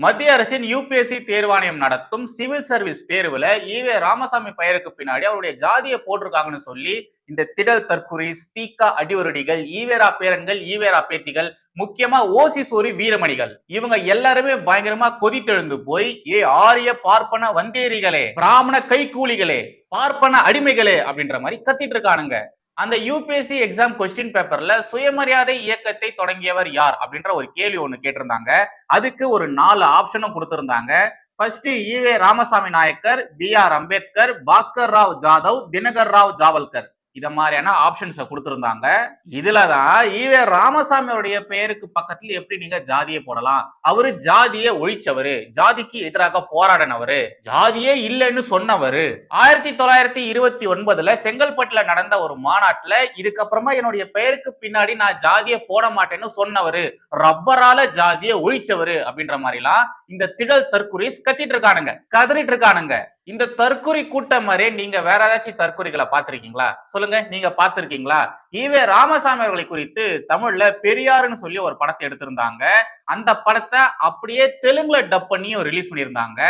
மத்திய அரசின் யூபிஎஸ்சி தேர்வாணையம் நடத்தும் சிவில் சர்வீஸ் தேர்வுல ஈவே ராமசாமி பெயருக்கு பின்னாடி அவருடைய ஜாதியை போட்டிருக்காங்கன்னு சொல்லி இந்த திடல் தற்குறி ஸ்தீக்கா அடிவருடிகள் ஈவேரா பேரன்கள் ஈவேரா பேட்டிகள் முக்கியமா ஓசி சோரி வீரமணிகள் இவங்க எல்லாருமே பயங்கரமா கொதித்தெழுந்து போய் ஏ ஆரிய பார்ப்பன வந்தேரிகளே பிராமண கைக்கூலிகளே பார்ப்பன அடிமைகளே அப்படின்ற மாதிரி கத்திட்டு இருக்கானுங்க. அந்த யூபிஎஸ்சி எக்ஸாம் கொஸ்டின் பேப்பர்ல சுயமரியாதை இயக்கத்தை தொடங்கியவர் யார் அப்படின்ற ஒரு கேள்வி ஒண்ணு கேட்டிருந்தாங்க. அதுக்கு ஒரு நாலு ஆப்ஷனும் கொடுத்திருந்தாங்க. First E V Ramasamy Naicker B R Ambedkar Bhaskar Rao Jadhav Dinkar Rao Javalkar. இத மாதிரியான ஆப்ஷன்ஸை கொடுத்திருந்தாங்க. இதுலதான் ஈவே ராமசாமியோடைய பெயருக்கு பக்கத்துல எப்படி நீங்க ஜாதியை போடலாம்? அவரு ஜாதியை ஒழிச்சவரு. ஜாதிக்கு எதிராக போராடினவரு. ஜாதியே இல்லைன்னு சொன்னவரு. ஆயிரத்தி தொள்ளாயிரத்தி இருபத்தி ஒன்பதுல செங்கல்பட்டுல நடந்த ஒரு மாநாட்டுல இதுக்கப்புறமா என்னுடைய பெயருக்கு பின்னாடி நான் ஜாதியை போட மாட்டேன்னு சொன்னவரு. ரப்பரால ஜாதியை ஒழிச்சவரு அப்படின்ற மாதிரிலாம் இந்த திடல் தற்குறிஸ் கத்திட்டு இருக்கானுங்க. கதறிட்டு இருக்கானுங்க. இந்த தற்கொலை கூட்டம் மாதிரி நீங்க வேற ஏதாச்சும் தற்கொலைகளை பார்த்திருக்கீங்களா? சொல்லுங்க நீங்க பார்த்திருக்கீங்களா? ஈவே ராமசாமி அவர்களை குறித்து தமிழ்ல பெரியாருன்னு சொல்லி ஒரு படத்தை எடுத்திருந்தாங்க. அந்த படத்தை அப்படியே தெலுங்குல டப் பண்ணியும் ரிலீஸ் பண்ணியிருந்தாங்க.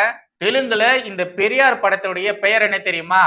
தெலுங்குல இந்த பெரியார் படத்துடைய பெயர் என்ன தெரியுமா?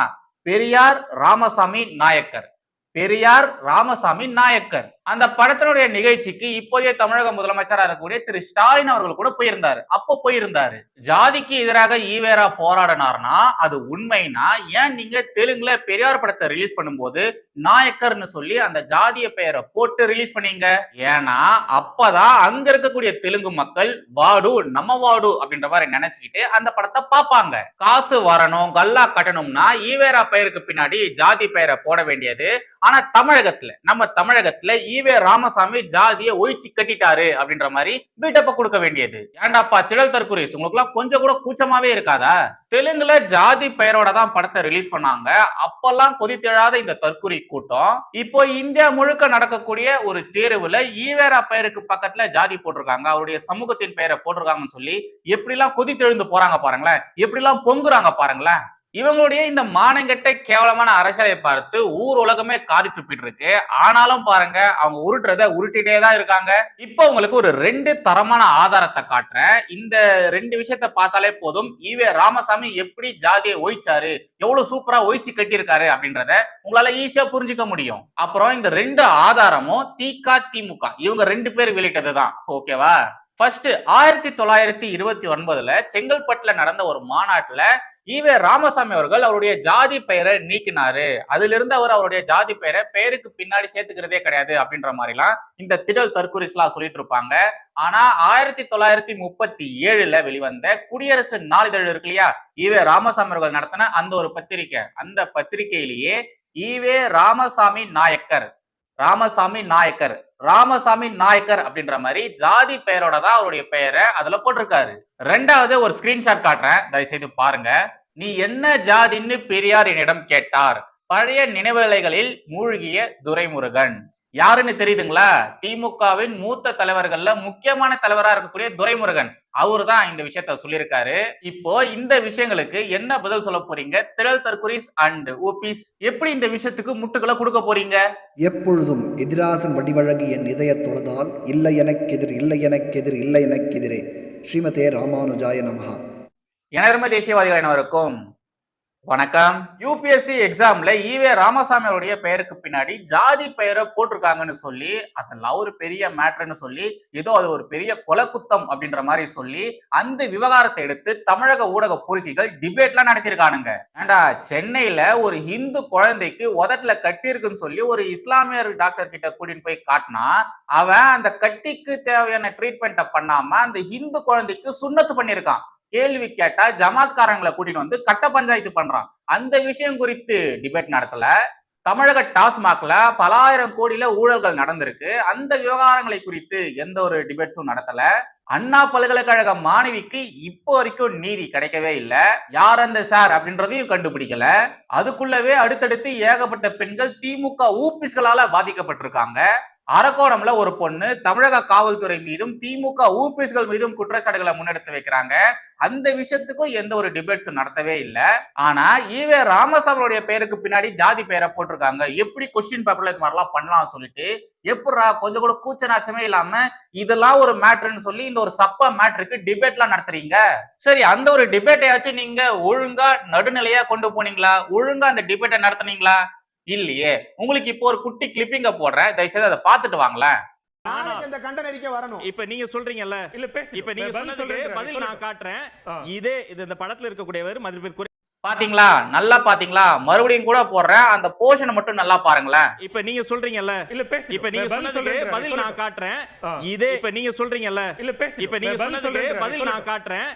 பெரியார் ராமசாமி நாயக்கர். பெரியார் ராமசாமி நாயக்கர். அந்த படத்தினுடைய நிகழ்ச்சிக்கு இப்போதைய தமிழக முதலமைச்சராக இருக்கக்கூடிய திரு ஸ்டாலின் அவர்கள் கூட போயிருந்தாரு. அப்போ போயிருந்தாரு. ஜாதிக்கு எதிராக ஈவேரா போராடினார்னா அது உண்மைனா ஏன் நீங்க தெலுங்குல பெரியார் படத்தை ரிலீஸ் பண்ணும்போது நாயக்கர்னு சொல்லி அந்த ஜாதிய பெயரை போட்டு ரிலீஸ் பண்ணீங்க? ஏன்னா அப்பதான் அங்க இருக்கக்கூடிய தெலுங்கு மக்கள் வாடு நம்ம வாடு அப்படின்ற மாதிரி நினைச்சுக்கிட்டு அந்த படத்தை பார்ப்பாங்க. காசு வரணும் கல்லா கட்டணும்னா ஈவேரா பெயருக்கு பின்னாடி ஜாதி பெயரை போட வேண்டியது. ஆனா தமிழகத்துல நம்ம தமிழகத்துல ஈவே ராமசாமி ஜாதியை ஒழிச்சு கட்டிட்டாரு அப்படின்ற மாதிரி பில்டப்ப கொடுக்க வேண்டியது. ஏண்டாப்பா திடல் தற்குறிஸ் உங்களுக்கு எல்லாம் கொஞ்சம் கூட கூச்சமாவே இருக்காதா? தெலுங்குல ஜாதி பெயரோட தான் படத்தை ரிலீஸ் பண்ணாங்க. அப்பெல்லாம் கொதித்தெழாத இந்த தற்குறி கூட்டம். இப்போ இந்தியா முழுக்க நடக்கக்கூடிய ஒரு தேர்வுல ஈவேரா பெயருக்கு பக்கத்துல ஜாதி போட்டிருக்காங்க. அவருடைய சமூகத்தின் பெயரை போட்டிருக்காங்கன்னு சொல்லி எப்படிலாம் கொதித்தெழுந்து போறாங்க பாருங்களேன். எப்படிலாம் பொங்குறாங்க பாருங்களேன். இவங்களுடைய இந்த மானங்கெட்ட கேவலமான அரசியலை பார்த்து ஊர் உலகமே காதி துப்பிட்டு இருக்கு ஆனாலும் பாருங்க அவங்க உருட்டுறத உருட்டிட்டே தான் இருக்காங்க. இப்போ உங்களுக்கு ஒரு ரெண்டு தரமான ஆதாரத்தை காட்டுறேன். இந்த ரெண்டு விஷயத்த பார்த்தாலே போதும். ஈவே ராமசாமி எப்படி ஜாதியை ஒழிச்சாரு? எவ்வளவு சூப்பரா ஒழிச்சு கட்டியிருக்காரு அப்படின்றத உங்களால ஈஸியா புரிஞ்சுக்க முடியும். அப்புறம் இந்த ரெண்டு ஆதாரமும் திக திமுக இவங்க ரெண்டு பேர் வெளியிட்டதுதான். ஓகேவா? ஃபர்ஸ்ட் ஆயிரத்தி தொள்ளாயிரத்தி இருபத்தி ஒன்பதுல செங்கல்பட்டுல நடந்த ஒரு மாநாட்டுல ஈவே ராமசாமி அவர்கள் அவருடைய ஜாதி பெயரை நீக்கினாரு. அதுல இருந்து அவர் அவருடைய ஜாதி பெயரை பெயருக்கு பின்னாடி சேர்த்துக்கிறதே கிடையாது அப்படின்ற மாதிரிலாம் இந்த திடல் தற்குறிஸ்லாம் சொல்லிட்டு இருப்பாங்க. ஆனா ஆயிரத்தி தொள்ளாயிரத்தி முப்பத்தி ஏழுல வெளிவந்த குடியரசு நாளிதழ் இருக்கு இல்லையா? ஈவே ராமசாமி அவர்கள் நடத்தின அந்த ஒரு பத்திரிக்கை. அந்த பத்திரிகையிலேயே ஈவே ராமசாமி நாயக்கர் ராமசாமி நாயக்கர். ராமசாமி நாயக்கர் அப்படின்ற மாதிரி ஜாதி பெயரோட தான் அவருடைய பெயரை அதுல போட்டிருக்காரு. ரெண்டாவது ஒரு ஸ்கிரீன்ஷாட் காட்டுறேன். தயவு செய்து பாருங்க. நீ என்ன ஜாதின்னு பெரியார் என்னிடம் கேட்டார். பழைய நினைவலைகளில் மூழ்கிய துரைமுருகன். யாருன்னு தெரியுதுங்களா? திமுகவின் மூத்த தலைவர்கள்ல முக்கியமான தலைவரா இருக்கக்கூடிய துரைமுருகன். அவரு தான் இந்த விஷயத்த சொல்லியிருக்காரு. இப்போ இந்த விஷயங்களுக்கு என்ன பதில் சொல்ல போறீங்க? திரள் தற்குறிஸ் அண்ட் ஓபிஸ். எப்படி இந்த விஷயத்துக்கு முட்டுக்களை கொடுக்க போறீங்க? எப்பொழுதும் எதிராசன் வடிவழகு என் இதயத் தொழுதால் இல்லை எனக்கெதிர் இல்லை எனக்கெதிர் இல்லை எனக்கெதிரே. ஸ்ரீமதே ராமானுஜாய நமஹா. எனதர்ம தேசியவாதிகள் அனைவருக்கும் வணக்கம். யூபிஎஸ்சி எக்ஸாம்ல ஈவே ராமசாமி அவருடைய பெயருக்கு பின்னாடி ஜாதி பெயரை போட்டிருக்காங்கன்னு சொல்லி அதெல்லாம் ஒரு பெரிய மேட்ருன்னு சொல்லி ஏதோ அது ஒரு பெரிய கொலக்குத்தம் அப்படின்ற மாதிரி சொல்லி அந்த விவகாரத்தை எடுத்து தமிழக ஊடக பொறுக்கிகள் டிபேட்லாம் நடத்திருக்கானுங்க ஏண்டா சென்னையில ஒரு இந்து குழந்தைக்கு உதட்டுல கட்டி இருக்குன்னு சொல்லி ஒரு இஸ்லாமியர் டாக்டர் கிட்ட கூட்டிட்டு போய் காட்டினா அவன் அந்த கட்டிக்கு தேவையான ட்ரீட்மெண்ட்டை பண்ணாம அந்த இந்து குழந்தைக்கு சுண்ணத்து பண்ணியிருக்கான். கேள்வி கேட்டா ஜமாத்காரங்களை கூட்டிட்டு வந்து கட்ட பஞ்சாயத்து பண்றான். அந்த விஷயம் குறித்து டிபேட் நடத்தல. தமிழக டாஸ்மாக்ல பலாயிரம் கோடியில ஊழல்கள் நடந்திருக்கு. அந்த விவகாரங்களை குறித்து எந்த ஒரு டிபேட்ஸும் நடத்தல. அண்ணா பல்கலைக்கழக மாணவிக்கு இப்போ வரைக்கும் நீதி கிடைக்கவே இல்லை. யார் அந்த சார் அப்படின்றதையும் கண்டுபிடிக்கல. அதுக்குள்ளவே அடுத்தடுத்து ஏகப்பட்ட பெண்கள் திமுக ஊபிஸ்களால பாதிக்கப்பட்டிருக்காங்க. அரக்கோணம்ல ஒரு பொண்ணு தமிழக காவல்துறை மீதும் திமுக ஊபிஸ்கள் மீதும் குற்றச்சாட்டுகளை முன்னெடுத்து வைக்கிறாங்க. அந்த விஷயத்துக்கும் எந்த ஒரு டிபேட்ஸும் நடத்தவே இல்லை. ஆனா ஈவே ராமசாமியோடைய பேருக்கு பின்னாடி ஜாதி பேரை போட்டிருக்காங்க. எப்படி கொஸ்டின் பேப்பர்ல இது மாதிரிலாம் பண்ணலாம் சொல்லிட்டு எப்படா கொஞ்சம் கூட கூச்ச நாச்சமே இல்லாம இதெல்லாம் ஒரு மேட்ருன்னு சொல்லி இந்த ஒரு சப்ப மேட்ருக்கு டிபேட்லாம் நடத்துறீங்க? சரி அந்த ஒரு டிபேட்டையாச்சும் நீங்க ஒழுங்கா நடுநிலையா கொண்டு போனீங்களா? ஒழுங்கா அந்த டிபேட்டை நடத்துனீங்களா? இல்லையே. உங்களுக்கு இப்போ ஒரு குட்டி கிளிப்பிங்க போடுறேன். தயவுசெய்து அதை பார்த்துட்டு வாங்களேன். நாளைக்கு அந்த கண்டன அறிக்கை வரணும். இப்ப நீங்க சொல்றீங்கல்ல? இல்ல பேசு. இப்ப நீங்க சொன்னதுக்கு பதில் நான். காட்டுறேன். இதே இது இந்த படத்துல இருக்கக்கூடியவர் மதிப்பிற்கு பாத்தீங்களா? நல்லா பாத்தீங்களா? மறுபடியும் கூட போடுறேன். அந்த போர்ஷனை மட்டும் நல்லா பாருங்களேன். இப்ப நீங்க சொல்றீங்கல்ல? இல்ல பேசு. இப்ப நீங்க சொன்னதுக்கு பதில் நான். காட்டுறேன். இதே இப்ப நீங்க சொல்றீங்கல்ல? இல்ல பேசு. இப்ப நீங்க சொன்னதுக்கு பதில் நான். காட்டுறேன்.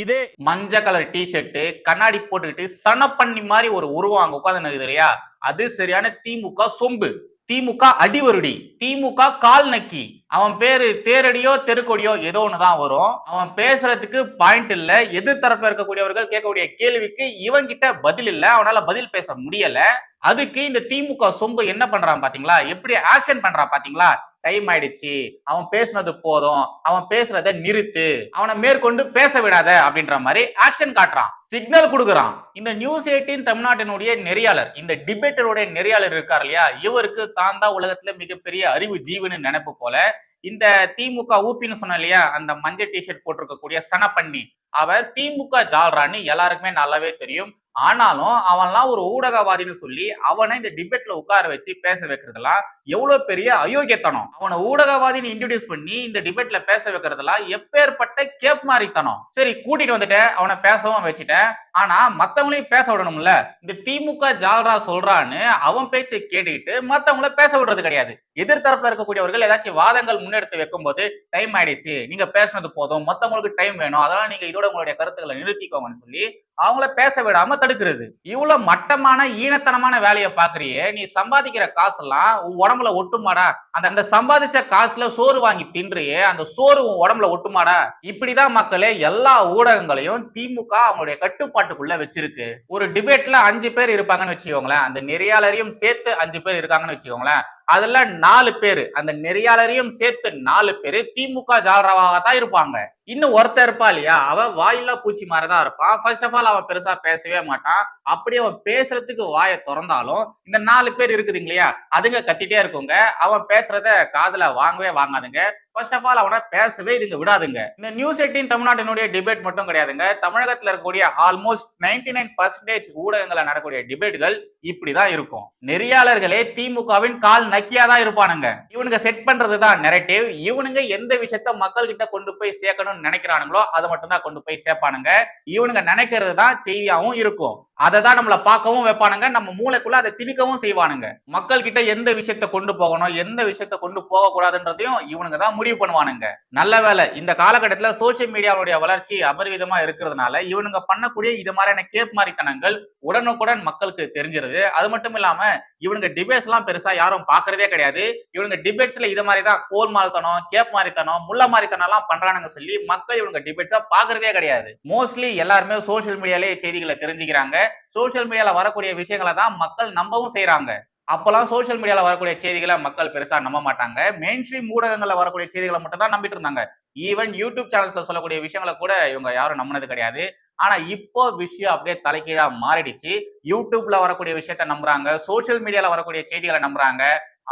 இதே மஞ்சள் கலர் டிஷர்ட் கண்ணாடி போட்டுக்கிட்டு சனப்பண்ணி மாதிரி ஒரு உருவம் அங்க உட்காந்து இல்லையா அது சரியான திமுக சொம்பு. திமுக அடிவருடி. திமுக கால் நக்கி. அவன் பேரு தேரடியோ தெருக்கொடியோ ஏதோ ஒண்ணுதான் வரும். அவன் பேசுறதுக்கு பாயிண்ட் இல்ல. எதிர்த்தரப்புல இருக்கக்கூடியவர்கள் கேட்கக்கூடிய கேள்விக்கு இவங்கிட்ட பதில் இல்ல. அவனால பதில் பேச முடியல. அதுக்கு இந்த திமுக சொம்பு என்ன பண்றான் பாத்தீங்களா? எப்படி ஆக்ஷன் பண்றான் பாத்தீங்களா? டைம் ஆயிடுச்சு. அவன் பேசுனது போதும். அவன் பேசுறத நிறுத்து. அவனை மேற்கொண்டு பேச விடாத அப்படின்ற மாதிரி ஆக்ஷன் காட்டுறான். சிக்னல் கொடுக்குறான். இந்த நியூஸ் எயிட்டீன் தமிழ்நாட்டினுடைய நெறியாளர் இந்த டிபேட்டருடைய நெறியாளர் இருக்கார் இல்லையா? இவருக்கு தான் தான் உலகத்துல மிகப்பெரிய அறிவு ஜீவனு நினைப்பு போல இந்த திமுக ஊப்பின்னு சொன்ன இல்லையா? அந்த மஞ்சள் டிஷர்ட் போட்டிருக்கக்கூடிய சனப்பண்ணி. அவர் திமுக ஜால்ரான்னு எல்லாருக்குமே நல்லாவே தெரியும். ஆனாலும் அவன்லாம் ஒரு ஊடகவாதின்னு சொல்லி அவனை இந்த டிபேட்ல உட்கார வச்சு பேச வைக்கிறதுலாம் எவ்வளவு பெரிய அயோக்கியத்தனம். அவனை ஊடகவாதின்னு இன்ட்ரடியூஸ் பண்ணி இந்த டிபேட்ல பேச வைக்கிறதுலாம் எப்பேற்பட்ட கேப் மாறித்தனம். சரி கூட்டிட்டு வந்துட்டேன் அவனை பேசவும் வச்சுட்டேன். ஆனா மத்தவங்களையும் பேச விடணும்ல. இந்த திமுக ஜால்ரா சொல்றான்னு அவன் பேச்சை கேட்டுக்கிட்டு மத்தவங்கள பேச விடுறது கிடையாது. எதிர்த்தரப்புல இருக்கக்கூடியவர்கள் ஏதாச்சும் வாதங்கள் முன்னெடுத்து வைக்கும்போது டைம் ஆயிடுச்சு. நீங்க பேசுனது போதும். மத்தவங்களுக்கு டைம் வேணும். அதெல்லாம் நீங்க இதோட உங்களுடைய கருத்துக்களை நிறுத்திக்கோங்கன்னு சொல்லி அவங்கள பேச விடாம தடுக்கிறது. இவ்வளவு மட்டமான ஈனத்தனமான வேலையை பாக்குறியே. நீ சம்பாதிக்கிற காசெல்லாம் உன் உடம்புல ஒட்டுமாடா. அந்த அந்த சம்பாதிச்ச காசுல சோறு வாங்கி தின்றியே. அந்த சோறு உன் உடம்புல ஒட்டுமாடா. இப்படிதான் மக்களே எல்லா ஊடகங்களையும் திமுக அவங்களுடைய கட்டுப்பாட்டுக்குள்ள வச்சிருக்கு. ஒரு டிபேட்ல அஞ்சு பேர் இருப்பாங்கன்னு வச்சுக்கோங்களேன். அந்த நெறியாளரையும் சேர்த்து அஞ்சு பேர் இருக்காங்கன்னு வச்சுக்கோங்களேன். அதெல்லாம் நாலு பேர் அந்த நெறியாளரையும் சேர்த்து நாலு பேர் திமுக ஜாலராவாக தான் இருப்பாங்க. இன்னும் ஒருத்தர் இருப்பா இல்லையா? அவ வாயில்லா பூச்சி மாதிரி தான் இருப்பான் ஃபர்ஸ்ட் ஆஃப் ஆல் அவன் பெருசா பேசவே மாட்டான் அப்படியே அவன் பேசுறதுக்கு வாயை திறந்தாலும் இந்த நாலு பேர் இருக்குதுங்க இல்லையா? அதுங்க கத்திட்டே இருக்குங்க. அவன் பேசுறத காதுல வாங்கவே வாங்காதுங்க. ஃபர்ஸ்ட் ஆஃப் ஆல் அவனை பேசவே இதுங்க விடாதுங்க. இந்த நியூஸ் எயிட்டீன் தமிழ்நாட்டினுடைய டிபேட் மட்டும் கிடையாதுங்க. தமிழகத்துல இருக்கக்கூடிய ஆல்மோஸ்ட் நைன்டி நைன் பர்சன்டேஜ் ஊடகங்களில் நடக்கக்கூடிய டிபேட்கள் இப்படிதான் இருக்கும். நெறியாளர்களே திமுகவின் கால் நக்கியா தான் இருப்பானுங்க. இவனுங்க செட் பண்றதுதான் நெரட்டிவ் இவனுங்க எந்த விஷயத்த மக்கள் கிட்ட கொண்டு போய் சேர்க்கணும் சேர்க்கணும்னு நினைக்கிறானுங்களோ அதை மட்டும் தான் கொண்டு போய் சேர்ப்பானுங்க. இவனுங்க நினைக்கிறது தான் செய்தியாவும் இருக்கும். அதை தான் நம்மளை பார்க்கவும் வைப்பானுங்க. நம்ம மூளைக்குள்ள அதை திணிக்கவும் செய்வானுங்க. மக்கள் கிட்ட எந்த விஷயத்த கொண்டு போகணும் எந்த விஷயத்த கொண்டு போக கூடாதுன்றதையும் இவனுங்க தான் முடிவு பண்ணுவானுங்க. நல்ல வேலை இந்த காலகட்டத்துல சோசியல் மீடியாவுடைய வளர்ச்சி அபரிவிதமா இருக்கிறதுனால இவனுங்க பண்ணக்கூடிய இது மாதிரியான கேப் மாதிரித்தனங்கள் உடனுக்குடன் மக்களுக்கு தெரிஞ்சிருது. அது மட்டும் இல்லாம இவனுங்க டிபேட்ஸ் எல்லாம் பெருசா யாரும் பாக்குறதே கிடையாது. இவனுங்க டிபேட்ஸ்ல இது மாதிரி தான் கோல் மாறித்தனம் கேப் மாறித்தனம் முள்ள மாறித்தனம் எல்லாம் பண்றானுங்க சொல்லி மக்கள் இவங்க டிபேட்ஸா பாக்குறதே கிடையாது. மோஸ்ட்லி எல்லாருமே சோசியல் மீடியாலே செய்திகளை தெரிஞ்சுக்கிறாங்க. சோசியல் மீடியால வரக்கூடிய விஷயங்களை தான் மக்கள் நம்பவும் செய்யறாங்க அப்பெல்லாம் சோசியல் மீடியால வரக்கூடிய செய்திகளை மக்கள் பெருசா நம்ப மாட்டாங்க. மெயின் ஸ்ட்ரீம் ஊடகங்கள்ல வரக்கூடிய செய்திகளை மட்டும் தான் நம்பிட்டு இருந்தாங்க. ஈவன் யூடியூப் சேனல்ஸ்ல சொல்லக்கூடிய விஷயங்களை கூட இவங்க யாரும் நம்பினது கிடையாது. ஆனா இப்போ விஷயம் அப்படியே தலைகீழா மாறிடுச்சு. யூடியூப்ல வரக்கூடிய விஷயத்த நம்புறாங்க. சோசியல் மீடியால வரக்கூடிய செய்திகளை நம்புறாங்க.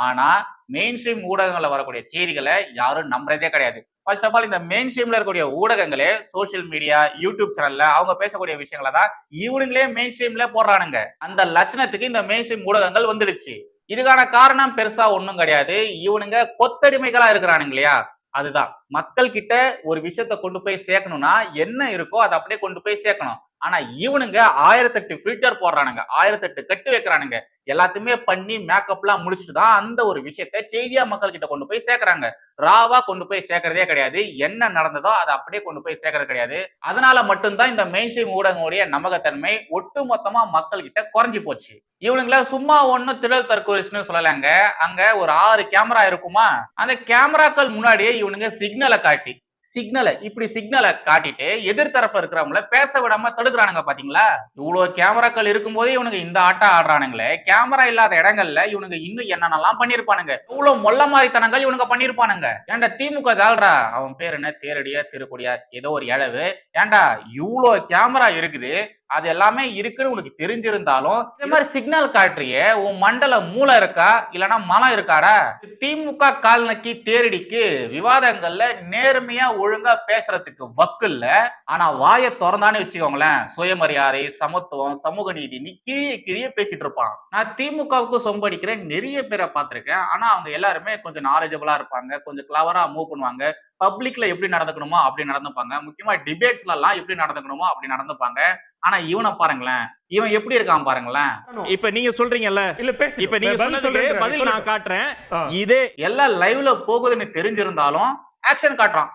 ஆனா மெயின் ஸ்ட்ரீம் ஊடகங்கள்ல வரக்கூடிய செய்திகளை யாரும் நம்புறதே கிடையாது. ஃபர்ஸ்ட் ஆஃப் ஆல் இந்த மெயின் ஸ்ட்ரீம்ல இருக்கக்கூடிய ஊடகங்களே சோசியல் மீடியா யூடியூப் சேனல்ல அவங்க பேசக்கூடிய விஷயங்களை தான் இவனுங்களே மெயின் ஸ்ட்ரீம்ல போடுறானுங்க. அந்த லட்சணத்துக்கு இந்த மெயின் ஸ்ட்ரீம் ஊடகங்கள் வந்துடுச்சு. இதுக்கான காரணம் பெருசா ஒன்றும் கிடையாது. இவனுங்க கொத்தடிமைகளா இருக்கிறானுங்க இல்லையா? அதுதான். மக்கள் கிட்ட ஒரு விஷயத்த கொண்டு போய் சேர்க்கணும்னா என்ன இருக்கோ அதை அப்படியே கொண்டு போய் சேர்க்கணும். ஆனா இவனுங்க ஆயிரத்தெட்டு ஃபில்டர் போடுறானுங்க ஆயிரத்தெட்டு கட்டு வைக்கிறானுங்க. எல்லாத்தையுமே பண்ணி மேக்கப்லாம் முடிச்சுட்டு தான் அந்த ஒரு விஷயத்த செய்தியா மக்கள் கிட்ட கொண்டு போய் சேர்க்கறாங்க. ராவா கொண்டு போய் சேர்க்கறதே கிடையாது. என்ன நடந்ததோ அதை அப்படியே கொண்டு போய் சேர்க்கறது கிடையாது. அதனால மட்டும்தான் இந்த மெயின் ஸ்ட்ரீம் ஊடகங்களுடைய நம்பகத்தன்மை ஒட்டு மொத்தமா மக்கள் கிட்ட குறைஞ்சு போச்சு. இவனுங்கள சும்மா ஒண்ணும் திடல் தற்கொலைன்னு சொல்லலாங்க. அங்க ஒரு ஆறு கேமரா இருக்குமா? அந்த கேமராக்கள் முன்னாடியே இவனுங்க சிக்னல் சிக்னலை காட்டி சிக்னலை இப்படி சிக்னலை காட்டிட்டு எதிர்த்தரப்புல இருக்கிறவங்கள பேச விடாம தடுக்கிறானுங்க பாத்தீங்களா? இவ்வளவு கேமராக்கள் இருக்கும்போதே இவனுங்க இந்த ஆட்டம் ஆடுறானுங்களே. கேமரா இல்லாத இடங்கள்ல இவனுங்க இன்னும் என்னென்னலாம் பண்ணிருப்பானுங்க? இவ்வளவு மொல்ல மாதிரித்தனங்கள் இவனுங்க பண்ணிருப்பானுங்க. ஏன்டா திமுக ஜால்ரா அவன் பேர் என்ன? தேரடியா திருக்குடியா ஏதோ ஒரு இழவு. ஏன்டா இவ்வளோ கேமரா இருக்குது? அது எல்லாமே இருக்குன்னு உனக்கு தெரிஞ்சிருந்தாலும் இந்த மாதிரி சிக்னல் காட்டுறியே உன் மண்டல மூளை இருக்கா இல்லனா மனம் இருக்காடா? திமுக கால் நக்கி தேரடிக்கு விவாதங்கள்ல நேர்மையா ஒழுங்கா பேசுறதுக்கு வக்கு இல்ல. ஆனா வாயை திறந்தானே வச்சுக்கோங்களேன் சுயமரியாதை சமத்துவம் சமூக நீதி நீ கிழிய கிழிய பேசிட்டு இருப்பான். நான் திமுகவுக்கு சொம்படிக்கிறேன் நிறைய பேரை பார்த்திருக்கேன். ஆனா அவங்க எல்லாருமே கொஞ்சம் நாலேஜபிளா இருப்பாங்க கொஞ்சம் கிளவரா மூவ் பண்ணுவாங்க. பப்ளிக்ல எப்படி நடந்துக்கணுமோ அப்படி நடந்துப்பாங்க. முக்கியமா டிபேட்ஸ்ல எல்லாம் எப்படி நடந்துக்கணுமோ அப்படி நடந்துப்பாங்க. ஆனா இவனை பாருங்களேன். இவன் எப்படி இருக்கான் பாருங்களேன். இப்ப நீங்க சொல்றீங்கல்ல? இல்ல பேசு. இப்ப நீங்க சொன்னதுக்கு. பதில் நான் காட்டுறேன். இதே எல்லாம் லைவ்ல போகுதுன்னு தெரிஞ்சிருந்தாலும் ஆக்ஷன் காட்டுறான்.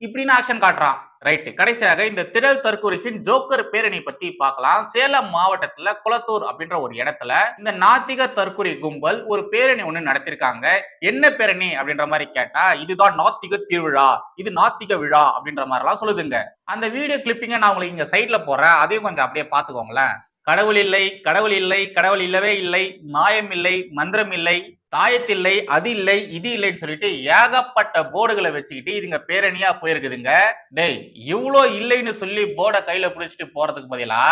இப்படின்னு ஆக்ஷன் காட்டுறான். ரைட்டு கடைசியாக இந்த திரள் தற்கொரிசின் ஜோக்கர் பேரணி பத்தி பார்க்கலாம். சேலம் மாவட்டத்துல குளத்தூர் அப்படின்ற ஒரு இடத்துல இந்த நாத்திக தற்கொலை கும்பல் ஒரு பேரணி ஒண்ணு நடத்திருக்காங்க. என்ன பேரணி அப்படின்ற மாதிரி கேட்டா இதுதான் நாத்திக திருவிழா இது நாத்திக விழா அப்படின்ற மாதிரி எல்லாம் சொல்லுதுங்க. அந்த வீடியோ கிளிப்பிங்க நான் உங்களுக்கு இங்க சைட்ல போறேன் அதையும் கொஞ்சம் அப்படியே பாத்துக்கோங்களேன் கடவுள் இல்லை கடவுள் இல்லை கடவுள் இல்லவே இல்லை மாயம் இல்லை மந்திரம் இல்லை தாயத்தில்லை அது இல்லை இது இல்லைன்னு சொல்லிட்டு ஏகப்பட்ட போர்டுகளை வச்சுக்கிட்டு இதுங்க பேரணியா போயிருக்குதுங்க. டேய் இவ்ளோ இல்லைன்னு சொல்லி போர்டை கையில பிடிச்சிட்டு போறதுக்கு பதிலா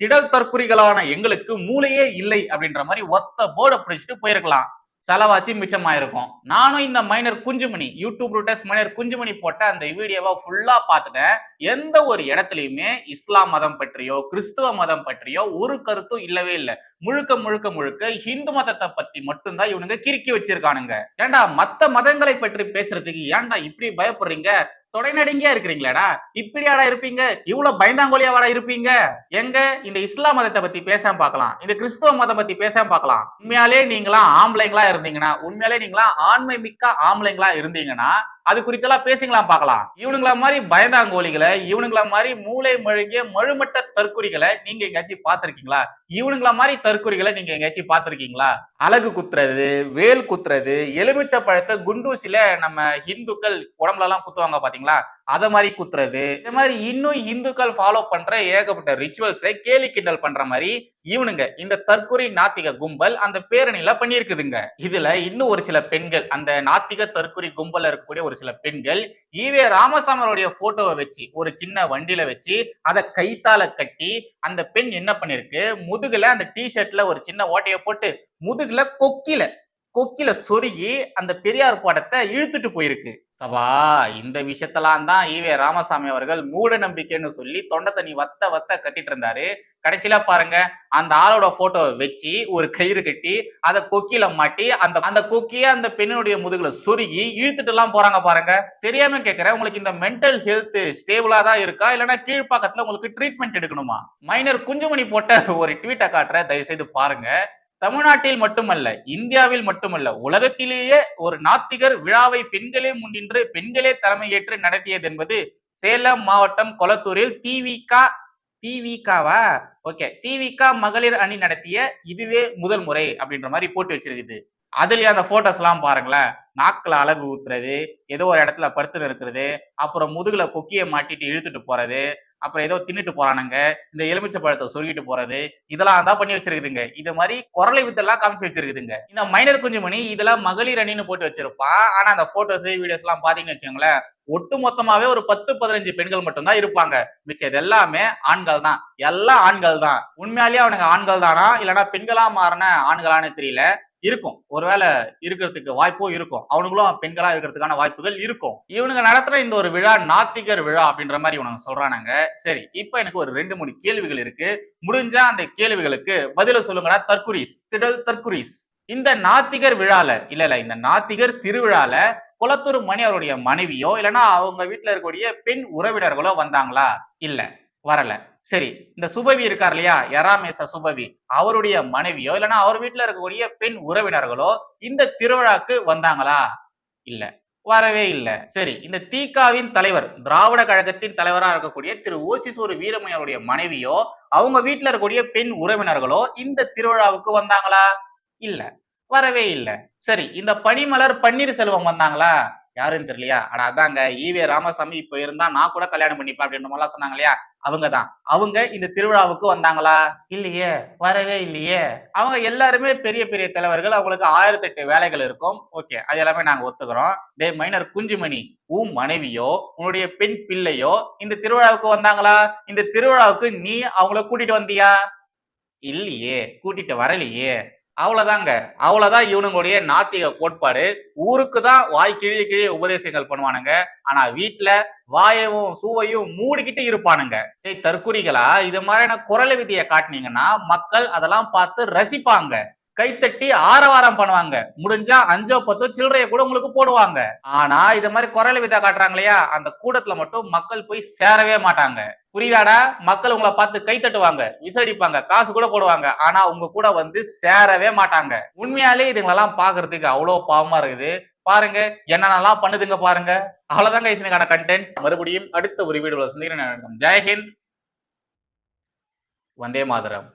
திடல் தற்குறிகளான எங்களுக்கு மூளையே இல்லை அப்படின்ற மாதிரி ஒத்த போர்டை பிடிச்சிட்டு போயிருக்கலாம். செலவாச்சு மிச்சமாயிருக்கும். நானும் இந்த minor Kunjumani YouTube Reuters minor Kunjumani போட்ட அந்த வீடியோவை ஃபுல்லா பார்த்துட்டேன். எந்த ஒரு இடத்துலயுமே இஸ்லாம் மதம் பற்றியோ கிறிஸ்துவ மதம் பற்றியோ ஒரு கருத்தும் இல்லவே இல்லை. முழுக்க முழுக்க முழுக்க ஹிந்து மதத்தை பத்தி மட்டும்தான் இவனுங்க கிறுக்கி வச்சிருக்கானுங்க. ஏன்டா மத்த மதங்களை பற்றி பேசுறதுக்கு ஏன்டா இப்படி பயப்படுறீங்க? தொடைநடுங்கியா இருக்கிறீங்களாடா? இப்படியாடா இருப்பீங்க? இவ்வளவு பயந்தாங்கோலியாவாடா இருப்பீங்க? எங்க? இந்த இஸ்லாம் மதத்தை பத்தி பேசாம பார்க்கலாம். இந்த கிறிஸ்துவ மதம் பத்தி பேசாம பார்க்கலாம். உண்மையாலே நீங்களா ஆம்பளைங்களா இருந்தீங்கன்னா உண்மையாலே நீங்களா ஆண்மை மிக்க ஆம்பளைங்களா இருந்தீங்கன்னா அது குறித்தெல்லாம் பேசிங்களாம் பார்க்கலாம். இவனுங்கள மாதிரி பயந்தாங்கோலிகளை இவனுங்கள மாதிரி மூளை மழுங்கிய மழுமட்ட தற்குறிகளை நீங்க எங்கேயாச்சும் பார்த்துருக்கீங்களா? இவனுங்கள மாதிரி தற்குறிகளை நீங்க எங்கேயாச்சும் பார்த்துருக்கீங்களா? அழகு குத்துறது வேல் குத்துறது எலுமிச்சை பழத்தை குண்டூசில நம்ம இந்துக்கள் உடம்புல எல்லாம் குத்துவாங்க பாத்தீங்களா அதை மாதிரி குத்துறது. இந்த மாதிரி இன்னும் இந்துக்கள் ஃபாலோ பண்ற ஏகப்பட்ட ரிச்சுவல்ஸை கேலி கிண்டல் பண்ற மாதிரி இவனுங்க இந்த தற்கொலை நாத்திக கும்பல் அந்த பேரணியில பண்ணியிருக்குதுங்க. இதுல இன்னும் ஒரு சில பெண்கள் அந்த நாத்திக தற்கொலை கும்பல்ல இருக்கக்கூடிய ஒரு சில பெண்கள் ஈவே ராமசாமருடைய போட்டோவை வச்சு ஒரு சின்ன வண்டியில வச்சு அதை கைத்தால கட்டி அந்த பெண் என்ன பண்ணிருக்கு முதுகுல அந்த டி ஷர்ட்ல ஒரு சின்ன ஓட்டைய போட்டு முதுகுல கொக்கில கொக்கில சொருகி அந்த பெரியார் படத்தை இழுத்துட்டு போயிருக்கு. சபா இந்த விஷயத்தெல்லாம் தான் ஈவே ராமசாமி அவர்கள் மூட நம்பிக்கைன்னு சொல்லி தொண்டை தண்ணி வத்த வத்த கட்டிட்டு இருந்தாரு. கடைசியில பாருங்க அந்த ஆளோட போட்டோவை வச்சு ஒரு கயிறு கட்டி அதை கொக்கியில மாட்டி அந்த அந்த கொக்கிய அந்த பெண்ணுடைய முதுகுல சொருகி இழுத்துட்டு எல்லாம் போறாங்க பாருங்க. தெரியாம கேக்குறேன் உங்களுக்கு இந்த மென்டல் ஹெல்த் ஸ்டேபிளா தான் இருக்கா? இல்லைன்னா கீழ்ப்பாக்கத்துல உங்களுக்கு ட்ரீட்மெண்ட் எடுக்கணுமா? மைனர் குஞ்சுமணி போட்ட ஒரு ட்வீட்டை காட்டுற தயவு செய்து பாருங்க. தமிழ்நாட்டில் மட்டுமல்ல இந்தியாவில் மட்டுமல்ல உலகத்திலேயே ஒரு நாத்திகர் விழாவை பெண்களே முன்னின்று பெண்களே தலைமையேற்று நடத்தியது என்பது சேலம் மாவட்டம் கொளத்தூரில் திவிகா திவிகாவா? ஓகே திவிகா மகளிர் அணி நடத்திய இதுவே முதல் முறை அப்படின்ற மாதிரி போட்டு வச்சிருக்குது. அதுல அந்த போட்டோஸ் எல்லாம் பாருங்களேன். நாக்குல அழகு ஊத்துறது ஏதோ ஒரு இடத்துல படுத்து இருக்கிறது அப்புறம் முதுகுல கொக்கிய மாட்டிட்டு இழுத்துட்டு போறது அப்புறம் ஏதோ தின்னுட்டு போறானுங்க. இந்த எலுமிச்சை பழத்தை சொருகிட்டு போறது இதெல்லாம் தான் பண்ணி வச்சிருக்குதுங்க. இது மாதிரி குரலை வித்தெல்லாம் காமிச்சு வச்சிருக்குதுங்க. இந்த மைனர் குஞ்சுமணி இதெல்லாம் மகளிர் அணின்னு போட்டு வச்சிருப்பான் ஆனா அந்த போட்டோஸ் வீடியோஸ் எல்லாம் பாத்தீங்கன்னு வச்சுக்கோங்களேன் ஒட்டு மொத்தமாவே ஒரு பத்து பதினஞ்சு பெண்கள் மட்டும்தான் இருப்பாங்க. மிச்சது எல்லாமே ஆண்கள் தான். எல்லாம் ஆண்கள் தான். உண்மையாலேயே அவனுங்க ஆண்கள் தானா? இல்லைன்னா பெண்களா மாறின ஆண்களான்னு தெரியல. இருக்கும். ஒருவேளை இருக்கிறதுக்கு வாய்ப்பும் இருக்கும். அவனுங்களும் பெண்களா இருக்கிறதுக்கான வாய்ப்புகள் இருக்கும். இவனுங்க நடத்துற இந்த ஒரு விழா நாத்திகர் விழா அப்படின்ற மாதிரி இவனுங்க சொல்றானுங்க. சரி இப்ப எனக்கு ஒரு ரெண்டு மூணு கேள்விகள் இருக்கு. முடிஞ்சா அந்த கேள்விகளுக்கு பதில சொல்லுங்கடா. தற்குரீஸ் திடல் தற்குரீஸ் இந்த நாத்திகர் விழால இல்ல இல்ல இந்த நாத்திகர் திருவிழால குளத்தூர் மணி அவருடைய மனைவியோ இல்லைன்னா அவங்க வீட்டுல இருக்கக்கூடிய பெண் உறவினர்களோ வந்தாங்களா? இல்ல வரல. சரி இந்த சுபவி இருக்கார் இல்லையா? எராமேச சுபவி. அவருடைய மனைவியோ இல்லைன்னா அவர் வீட்டில் இருக்கக்கூடிய பெண் உறவினர்களோ இந்த திருவிழாக்கு வந்தாங்களா? இல்ல. வரவே இல்லை. சரி இந்த தீகாவின் தலைவர் திராவிட கழகத்தின் தலைவராக இருக்கக்கூடிய திரு ஓசிசூர் வீரமையருடைய மனைவியோ அவங்க வீட்டில் இருக்கக்கூடிய பெண் உறவினர்களோ இந்த திருவிழாவுக்கு வந்தாங்களா? இல்ல. வரவே இல்லை. சரி இந்த பனிமலர் பன்னீர் செல்வம் வந்தாங்களா? யாருன்னு தெரியலையா? ஆனா அதாங்க ஈவே ராமசாமி இப்ப இருந்தா நான் கூட கல்யாணம் பண்ணிப்பேன் அப்படின்ற மாதிரிலாம் சொன்னாங்க இல்லையா அவங்க தான் அவங்க இந்த திருவிழாவுக்கு வந்தாங்களா? இல்லையே வரவே இல்லையே. அவங்க எல்லாருமே பெரிய பெரிய தலைவர்கள். அவங்களுக்கு ஆயிரத்தி எட்டு வேலைகள் இருக்கும். ஓகே அது எல்லாமே நாங்க ஒத்துக்கிறோம். டே மைனர் குஞ்சுமணி உன் மனைவியோ உன்னுடைய பெண் பிள்ளையோ இந்த திருவிழாவுக்கு வந்தாங்களா? இந்த திருவிழாவுக்கு நீ அவங்கள கூட்டிட்டு வந்தியா? இல்லையே கூட்டிட்டு வரலையே. அவ்வளவுதாங்க. அவ்வளவுதான் இவனுங்களுடைய நாத்திக கோட்பாடு. ஊருக்கு தான் வாய் கிழிய கிழிய உபதேசங்கள் பண்ணுவானுங்க. ஆனா வீட்டுல வாயவும் சூவையும் மூடிக்கிட்டு இருப்பானுங்க. ஏய் தற்குறிகளா இது மாதிரியான குரல் விதியை காட்டினீங்கன்னா மக்கள் அதெல்லாம் பார்த்து ரசிப்பாங்க. கைத்தட்டி ஆரவாரம் பண்ணுவாங்க. முடிஞ்சா அஞ்சோ பத்தோ சில்லறைய கூட உங்களுக்கு போடுவாங்க. ஆனா இது மாதிரி குரல் விதை காட்டுறாங்க இல்லையா அந்த கூடத்துல மட்டும் மக்கள் போய் சேரவே மாட்டாங்க. புரியுதாடா? மக்கள் உங்களை பார்த்து கை தட்டுவாங்க விசடிப்பாங்க காசு கூட போடுவாங்க. ஆனா உங்க கூட வந்து சேரவே மாட்டாங்க. உண்மையாலே இதுங்களெல்லாம் பாக்குறதுக்கு அவ்வளவு பாவமா இருக்குது. பாருங்க என்னென்னலாம் பண்ணுதுங்க பாருங்க. அவ்வளவுதாங்க கைசனுக்கான கண்டென்ட் மறுபடியும் அடுத்த ஒரு வீடியோவில் சந்திக்கிறேன். ஜெயஹிந்த் வந்தே மாதரம்.